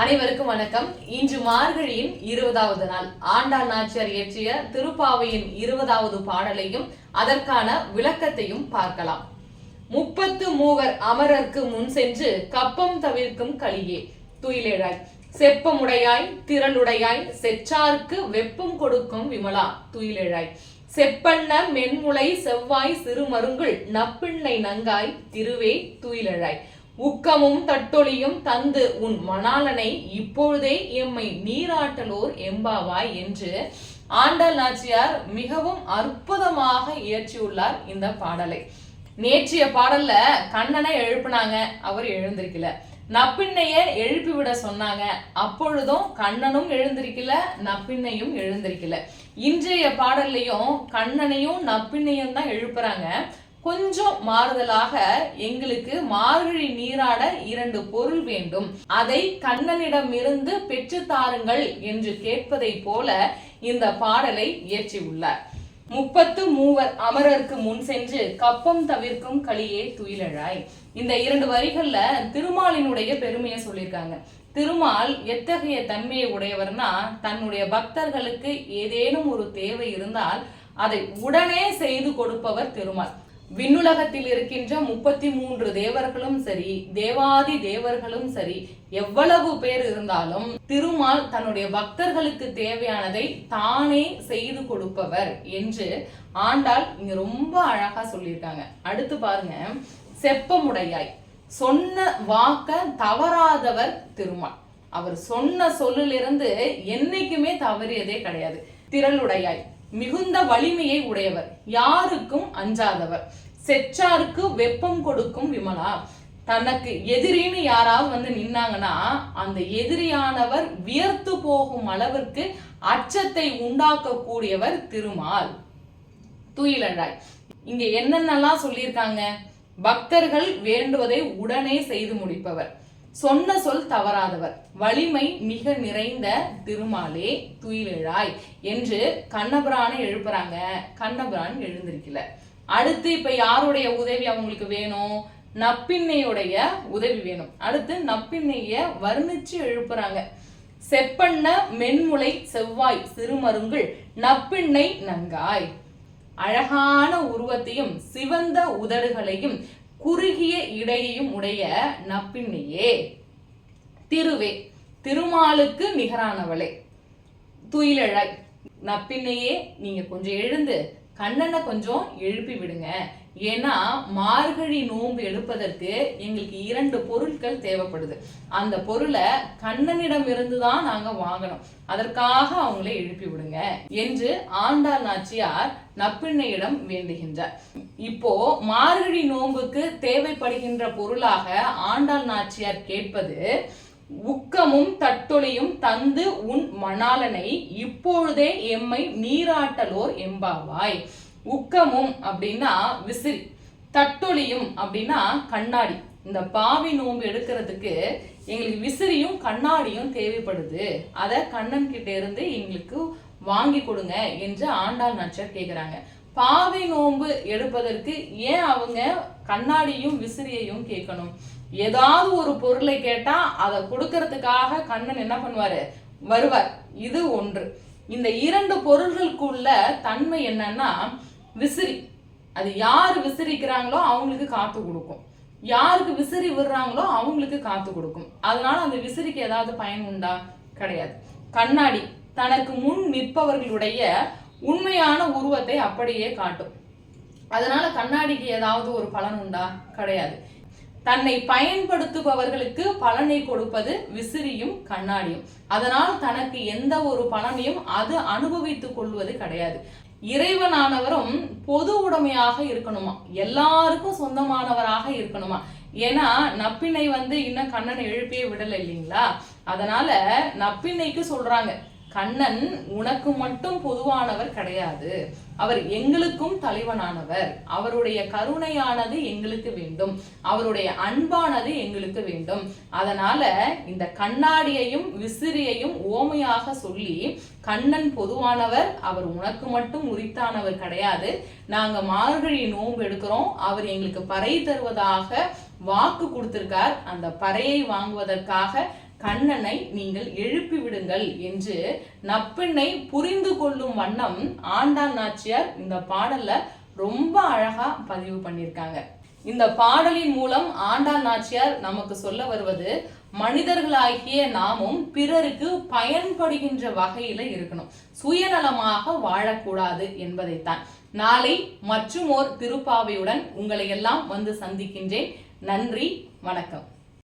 அனைவருக்கும் வணக்கம். இன்று மார்கழியின் இருபதாவது நாள். ஆண்டாள் நாச்சியார் இயற்றிய திருப்பாவையின் இருபதாவது பாடலையும் அதற்கான விளக்கத்தையும் பார்க்கலாம். முப்பத்து மூவர் அமரர்க்கு முன் சென்று கப்பம் தவிர்க்கும் களியே துயிலேழாய் செப்பமுடையாய் திரளுடையாய் செச்சார்க்கு வெப்பம் கொடுக்கும் விமலா துயிலேழாய் செப்பண்ண மென்முளை செவ்வாய் சிறுமருங்குள் நப்பிண்ணை நங்காய் திருவே துயிலழாய் உக்கமும் தட்டொலியும் தந்து உன் மணாலனை இப்பொழுதே எம்மை நீராட்டலோர் எம்பாவாய் என்று ஆண்டாள் நாச்சியார் மிகவும் அற்புதமாக இயற்றியுள்ளார் இந்த பாடலை. நேற்றைய பாடல்ல கண்ணனை எழுப்புனாங்க அவர் எழுந்திருக்கல. நப்பிண்ணைய எழுப்பி விட சொன்னாங்க அப்பொழுதும் கண்ணனும் எழுந்திருக்கல நப்பிண்ணையும் எழுந்திருக்கல. இன்றைய பாடல்லையும் கண்ணனையும் நப்பிண்ணையும் தான் எழுப்புறாங்க. கொஞ்சம் மாறுதலாக எங்களுக்கு மார்கழி நீராட இரண்டு பொருள் வேண்டும். அதை கண்ணனிடமிருந்து பெற்று தாருங்கள் என்று கேட்பதை போல இந்த பாடலை இயற்றியுள்ளார். முப்பத்து மூவர் அமரருக்கு முன் சென்று கப்பம் தவிர்க்கும் களியே துயிலழாய். இந்த இரண்டு வரிகள்ல திருமாலினுடைய பெருமையை சொல்லியிருக்காங்க. திருமால் எத்தகைய தன்மையை உடையவர்னா தன்னுடைய பக்தர்களுக்கு ஏதேனும் ஒரு தேவை இருந்தால் அதை உடனே செய்து கொடுப்பவர் திருமால். விண்ணுலகத்தில் இருக்கின்ற முப்பத்தி மூன்று தேவர்களும் சரி தேவாதி தேவர்களும் சரி எவ்வளவு பேர் இருந்தாலும் திருமால் தன்னுடைய பக்தர்களுக்கு தேவையானதை தானே செய்து கொடுப்பவர் என்று ஆண்டாள் இங்க ரொம்ப அழகா சொல்லியிருக்காங்க. அடுத்து பாருங்க செப்பமுடையாய். சொன்ன வாக்க தவறாதவர் திருமால். அவர் சொன்ன சொல்லிலிருந்து என்னைக்குமே தவறியதே கிடையாது. திரளுடையாய். மிகுந்த வலிமையை உடையவர். யாருக்கும் அஞ்சாதவர். செச்சாருக்கு வெப்பம் கொடுக்கும் விமலா. தனக்கு எதிரின்னு யாராவது வந்து நின்னாங்கன்னா அந்த எதிரியானவர் வியர்த்து போகும் அளவிற்கு அச்சத்தை உண்டாக்கக்கூடியவர் திருமால். துயிலழாய். இங்க என்னென்னலாம் சொல்லியிருக்காங்க? பக்தர்கள் வேண்டுவதை உடனே செய்து முடிப்பவர். சொன்ன சொல் தவறாதவர். வலிமை மிக நிறைந்த திருமாலே துயிலெழாய் என்று கண்ணபிரானை எழுப்புறாங்க. கண்ணபிரான் எழுந்திருக்கல. அடுத்து இப்ப யாருடைய உதவி அவங்களுக்கு வேணும்? நப்பின்னையுடைய உதவி வேணும். அடுத்து நப்பின்னைய வர்ணிச்சு எழுப்புறாங்க. செப்பண்ண மென்முளை செவ்வாய் சிறுமருங்குள் நப்பிண்ணை நங்காய். அழகான உருவத்தையும் சிவந்த உதடுகளையும் குறுகிய இடையையும் உடைய நப்பின்னையே திருவே திருமாலுக்கு நிகரானவளே. துயிலழாய் நப்பின்னையே நீங்க கொஞ்சம் எழுந்து கண்ணனை கொஞ்சம் எழுப்பி விடுங்க. ஏன்னா மார்கழி நோன்பு எடுப்பதற்கு எங்களுக்கு இரண்டு பொருட்கள் தேவைப்படுது. அந்த பொருளை கண்ணனிடம் இருந்து தான் நாங்க வாங்கணும். அதற்காக அவங்களை எழுப்பி விடுங்க என்று ஆண்டாள் நாச்சியார் நப்பிண்ணையிடம் வேண்டுகின்றார். இப்போ மார்கழி நோன்புக்கு தேவைப்படுகின்ற பொருளாக ஆண்டாள் நாச்சியார் கேட்பது உக்கமும் தட்டொலியும் தந்து உன் மணாலனை இப்பொழுதே எம்மை நீராட்டலோர் எம்பாவாய் உக்கமும் அப்படின்னா விசிறி தட்டொலியும் அப்படின்னா கண்ணாடி. இந்த பாவி நோன்பு எடுக்கிறதுக்கு எங்களுக்கு விசிறியும் கண்ணாடியும் தேவைப்படுது. அதை கண்ணன் கிட்ட இருந்து எங்களுக்கு வாங்கி கொடுங்க என்று ஆண்டாள் நாச்சியார் கேட்குறாங்க பாவை நோன்பு எடுப்பதற்கு ஏன் அவங்க கண்ணாடியும் விசிறியையும் கேட்கணும்? ஏதாவது ஒரு பொருளை கேட்டா அதை கொடுக்கறதுக்காக கண்ணன் என்ன பண்ணுவாரு? வருவார். இது ஒன்று. இந்த இரண்டு பொருள்களுக்குள்ள தன்மை என்னன்னா விசிறி. அது யார் விசிறிக்கிறாங்களோ அவங்களுக்கு காத்து கொடுக்கும். யாருக்கு விசிறி விடுறாங்களோ அவங்களுக்கு காத்து கொடுக்கும். அதனால அந்த விசிறிக்கு ஏதாவது பயன் உண்டா? கிடையாது. கண்ணாடி. தனக்கு முன் நிற்பவர்களுடைய உண்மையான உருவத்தை அப்படியே காட்டும். அதனால கண்ணாடிக்கு ஏதாவது ஒரு பலன் உண்டா? கிடையாது. தன்னை பயன்படுத்துபவர்களுக்கு பலனை கொடுப்பது விசிறியும் கண்ணாடியும். அதனால் தனக்கு எந்த ஒரு பலனையும் அது அனுபவித்துக் கொள்வது கிடையாது. இறைவனானவரும் பொது உடைமையாக இருக்கணுமா? எல்லாருக்கும் சொந்தமானவராக இருக்கணுமா? ஏன்னா நப்பினை வந்து இன்னும் கண்ணனை எழுப்பியே விடலை இல்லைங்களா? அதனால நப்பினைக்கு சொல்றாங்க. கண்ணன் உனக்கு மட்டும் பொதுவானவர் கிடையாது. அவர் எங்களுக்கும் தலைவனானவர். அவருடைய கருணையானது எங்களுக்கு வேண்டும். அவருடைய அன்பானது எங்களுக்கு வேண்டும். அதனால இந்த கண்ணாடியையும் விசிறியையும் ஓமையாக சொல்லி கண்ணன் பொதுவானவர் அவர் உனக்கு மட்டும் உரித்தானவர் கிடையாது. நாங்க மார்கழி நோன்பு எடுக்கிறோம். அவர் எங்களுக்கு பறை தருவதாக வாக்கு கொடுத்திருக்கார். அந்த பறையை வாங்குவதற்காக கண்ணனை நீங்கள் எழுப்பி விடுங்கள் என்று நப்பெண்ணை புரிந்து கொள்ளும் வண்ணம் ஆண்டாள் நாச்சியார் இந்த பாடல்ல ரொம்ப அழகா பதிவு பண்ணியிருக்காங்க. இந்த பாடலின் மூலம் ஆண்டாள் நாச்சியார் நமக்கு சொல்ல வருவது மனிதர்களாகிய நாமும் பிறருக்கு பயன்படுகின்ற வகையில இருக்கணும். சுயநலமாக வாழக்கூடாது என்பதைத்தான். நாளை மற்றும் ஓர் திருப்பாவையுடன் உங்களை எல்லாம் வந்து சந்திக்கின்றேன். நன்றி வணக்கம்.